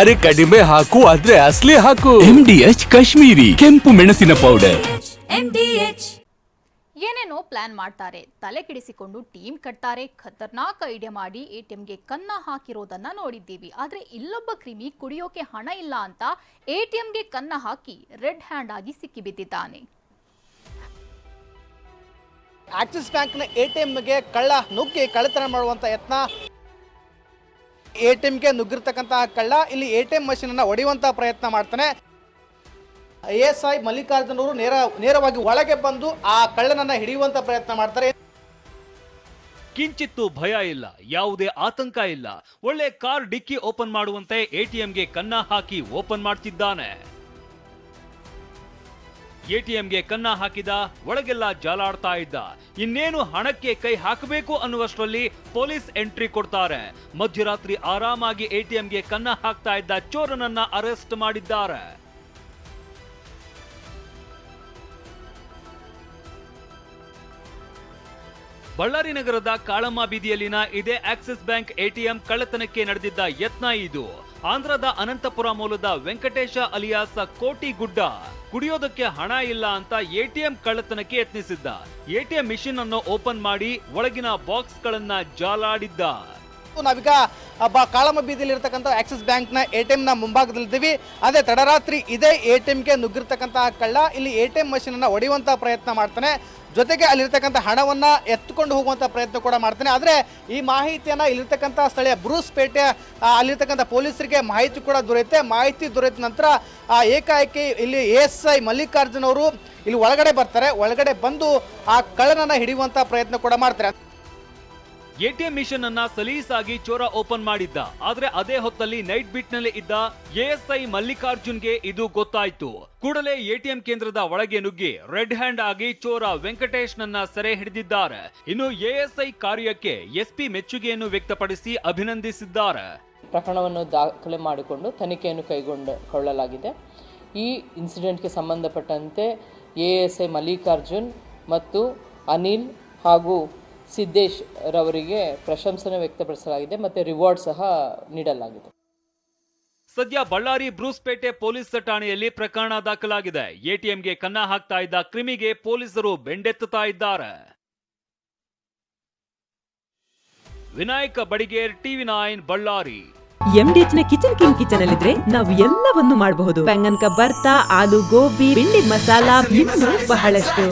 ಅರೆ ಕಡಿಮೆ ಹಾಕು ಆದ್ರೆ ಅಸ್ಲಿ ಹಾಕು. ಎಂ ಡಿ ಎಚ್ ಕಾಶ್ಮೀರಿ ಕೆಂಪು ಮೆಣಸಿನ ಪೌಡರ್ ಏನೇನೋ ಪ್ಲಾನ್ ಮಾಡ್ತಾರೆ. ತಲೆ ಕೆಡಿಸಿಕೊಂಡು ಟೀಮ್ ಕಟ್ತಾರೆ. ಖತರ್ನಾಕ್ ಐಡಿಯಾ ಮಾಡಿ ಎಟಿಎಂಗೆ ಕನ್ನ ಹಾಕಿರೋದನ್ನ ನೋಡಿದ್ದೀವಿ. ಆದ್ರೆ ಇಲ್ಲೊಬ್ಬ ಕ್ರಿಮಿ ಕುಡಿಯೋಕೆ ಹಣ ಇಲ್ಲ ಅಂತ ಎಟಿಎಂಗೆ ಕನ್ನ ಹಾಕಿ ರೆಡ್ ಹ್ಯಾಂಡ್ ಆಗಿ ಸಿಕ್ಕಿಬಿದ್ದಿದ್ದಾನೆ. ಆಕ್ಸಿಸ್ ಬ್ಯಾಂಕ್ನ ಎ ಟಿ ಎಮ್ಗೆ ಕಳ್ಳ ನುಗ್ಗಿ ಕಳ್ಳತನ ಮಾಡುವಂಥ ಯತ್ನ ಎ ಟಿ ಎಮ್ಗೆ ನುಗ್ಗಿರ್ತಕ್ಕಂತಹ ಕಳ್ಳ ಇಲ್ಲಿ ಎ ಟಿ ಎಂ ಮಷೀನನ್ನು ಹೊಡೆಯುವಂತಹ ಪ್ರಯತ್ನ ಮಾಡ್ತಾನೆ. ಎಸ್ ಐ ಮಲ್ಲಿಕಾರ್ಜುನ್ ಅವರು ನೇರ, ನೇರವಾಗಿ ಒಳಗೆ ಬಂದು ಆ ಕಳ್ಳನನ್ನ ಹಿಡಿಯುವಂತ ಪ್ರಯತ್ನ ಮಾಡ್ತಾರೆ. ಕಿಂಚಿತ್ತು ಭಯ ಇಲ್ಲ, ಯಾವುದೇ ಆತಂಕ ಇಲ್ಲ. ಒಳ್ಳೆ ಕಾರ್ ಡಿಕ್ಕಿ ಓಪನ್ ಮಾಡುವಂತೆ ಎಟಿಎಂಗೆ ಕನ್ನ ಹಾಕಿ ಓಪನ್ ಮಾಡ್ತಿದ್ದಾನೆ. ಎಟಿಎಂಗೆ ಕನ್ನ ಹಾಕಿದ, ಒಳಗೆಲ್ಲ ಜಾಲಾಡ್ತಾ ಇದ್ದ. ಇನ್ನೇನು ಹಣಕ್ಕೆ ಕೈ ಹಾಕಬೇಕು ಅನ್ನುವಷ್ಟರಲ್ಲಿ ಪೊಲೀಸ್ ಎಂಟ್ರಿ ಕೊಡ್ತಾರೆ. ಮಧ್ಯರಾತ್ರಿ ಆರಾಮಾಗಿ ಎಟಿಎಂಗೆ ಕನ್ನ ಹಾಕ್ತಾ ಇದ್ದ ಚೋರನನ್ನ ಅರೆಸ್ಟ್ ಮಾಡಿದ್ದಾರೆ. ಬಳ್ಳಾರಿ ನಗರದ ಕಾಳಮ್ಮ ಬೀದಿಯಲ್ಲಿನ ಇದೇ ಆಕ್ಸಿಸ್ ಬ್ಯಾಂಕ್ ಎಟಿಎಂ ಕಳ್ಳತನಕ್ಕೆ ನಡೆದಿದ್ದ ಯತ್ನ ಇದು. ಆಂಧ್ರದ ಅನಂತಪುರ ಮೂಲದ ವೆಂಕಟೇಶ ಅಲಿಯಾಸ ಕೋಟಿ ಗುಡ್ಡ ಕುಡಿಯೋದಕ್ಕೆ ಹಣ ಇಲ್ಲ ಅಂತ ಎಟಿಎಂ ಕಳ್ಳತನಕ್ಕೆ ಯತ್ನಿಸಿದ್ದ. ಎಟಿಎಂ ಮಿಷಿನ್ ಅನ್ನು ಓಪನ್ ಮಾಡಿ ಒಳಗಿನ ಬಾಕ್ಸ್ಗಳನ್ನ ಜಾಲಾಡಿದ್ದ. ನಾವೀಗ ಬಾ ಕಾಳಮ್ಮ ಬೀದಿಯಲ್ಲಿ ಇರ್ತಕ್ಕಂಥ ಆಕ್ಸಿಸ್ ಬ್ಯಾಂಕ್ನ ಎ ಟಿ ಎಮ್ನ ಮುಂಭಾಗದಲ್ಲಿದ್ದೀವಿ. ಅದೇ ತಡರಾತ್ರಿ ಇದೇ ಎ ಟಿ ಎಮ್ಗೆ ನುಗ್ಗಿರ್ತಕ್ಕಂತಹ ಕಳ್ಳ ಇಲ್ಲಿ ಎ ಟಿ ಎಂ ಮಷೀನನ್ನು ಹೊಡೆಯುವಂಥ ಪ್ರಯತ್ನ ಮಾಡ್ತಾನೆ. ಜೊತೆಗೆ ಅಲ್ಲಿರ್ತಕ್ಕಂಥ ಹಣವನ್ನು ಎತ್ತುಕೊಂಡು ಹೋಗುವಂಥ ಪ್ರಯತ್ನ ಕೂಡ ಮಾಡ್ತಾನೆ. ಆದರೆ ಈ ಮಾಹಿತಿಯನ್ನು ಇಲ್ಲಿರ್ತಕ್ಕಂಥ ಸ್ಥಳೀಯ ಬ್ರೂಸ್ ಪೇಟೆ ಅಲ್ಲಿರ್ತಕ್ಕಂಥ ಪೊಲೀಸರಿಗೆ ಮಾಹಿತಿ ಕೂಡ ದೊರೆಯುತ್ತೆ. ಮಾಹಿತಿ ದೊರೆತ ನಂತರ ಆ, ಏಕಾಏಕಿ ಇಲ್ಲಿ ಎ ಎಸ್ ಐ ಮಲ್ಲಿಕಾರ್ಜುನ್ ಅವರು ಇಲ್ಲಿ ಒಳಗಡೆ ಬರ್ತಾರೆ. ಒಳಗಡೆ ಬಂದು ಆ ಕಳ್ಳನನ್ನು ಹಿಡಿಯುವಂಥ ಪ್ರಯತ್ನ ಕೂಡ ಮಾಡ್ತಾರೆ. ಎಟಿಎಂ ಮಿಷನ್ ಅನ್ನ ಸಲೀಸಾಗಿ ಚೋರ ಓಪನ್ ಮಾಡಿದ್ದ. ಆದ್ರೆ ಅದೇ ಹೊತ್ತಲ್ಲಿ ನೈಟ್ ಬಿಟ್ನಲ್ಲಿ ಇದ್ದ ಎಎಸ್ಐ ಮಲ್ಲಿಕಾರ್ಜುನ್ಗೆ ಇದು ಗೊತ್ತಾಯ್ತು. ಕೂಡಲೇ ಎಟಿಎಂ ಕೇಂದ್ರದ ಒಳಗೆ ನುಗ್ಗಿ ರೆಡ್ ಹ್ಯಾಂಡ್ ಆಗಿ ಚೋರ ವೆಂಕಟೇಶ್ ನನ್ನ ಸೆರೆ ಹಿಡಿದಿದ್ದಾರೆ. ಇನ್ನು ಎಎಸ್ಐ ಕಾರ್ಯಕ್ಕೆ ಎಸ್ಪಿ ಮೆಚ್ಚುಗೆಯನ್ನು ವ್ಯಕ್ತಪಡಿಸಿ ಅಭಿನಂದಿಸಿದ್ದಾರೆ. ಪ್ರಕರಣವನ್ನು ದಾಖಲೆ ಮಾಡಿಕೊಂಡು ತನಿಖೆಯನ್ನು ಕೈಗೊಂಡುಕೊಳ್ಳಲಾಗಿದೆ ಈ ಇನ್ಸಿಡೆಂಟ್ಗೆ ಸಂಬಂಧಪಟ್ಟಂತೆ ಎ ಎಸ್ ಮಲ್ಲಿಕಾರ್ಜುನ್ ಮತ್ತು ಅನಿಲ್ ಹಾಗೂ ಸಿದ್ದೇಶ್ ರವರಿಗೆ ಪ್ರಶಂಸನೆ ವ್ಯಕ್ತಪಡಿಸಲಾಗಿದೆ ಮತ್ತು ರಿವಾರ್ಡ್ ಸಹ ನೀಡಲಾಗಿದೆ. ಸದ್ಯ ಬಳ್ಳಾರಿ ಬ್ರೂಸ್ಪೇಟೆ ಪೊಲೀಸ್ ಠಾಣೆಯಲ್ಲಿ ಪ್ರಕರಣ ದಾಖಲಾಗಿದೆ. ಎಟಿಎಂಗೆ ಕನ್ನ ಹಾಕ್ತಾ ಇದ್ದ ಕ್ರಿಮಿಗೆ ಪೊಲೀಸರು ಬೆಂಡೆತ್ತುತ್ತಾ ಇದ್ದಾರೆ. Vinayaka Badiger TV nine Ballari. ಎಂಡಿಎಚ್ನ kitchen king kitchen ಅಲ್ಲಿದ್ರೆ ನಾವು ಎಲ್ಲವನ್ನು ಮಾಡಬಹುದು. ಬೆಂಗನ್ಕ ಬರ್ತಾ ಆಲೂ ಗೋಬಿ ಬಿಂಡಿ ಮಸಾಲಾ ಬಹಳಷ್ಟು.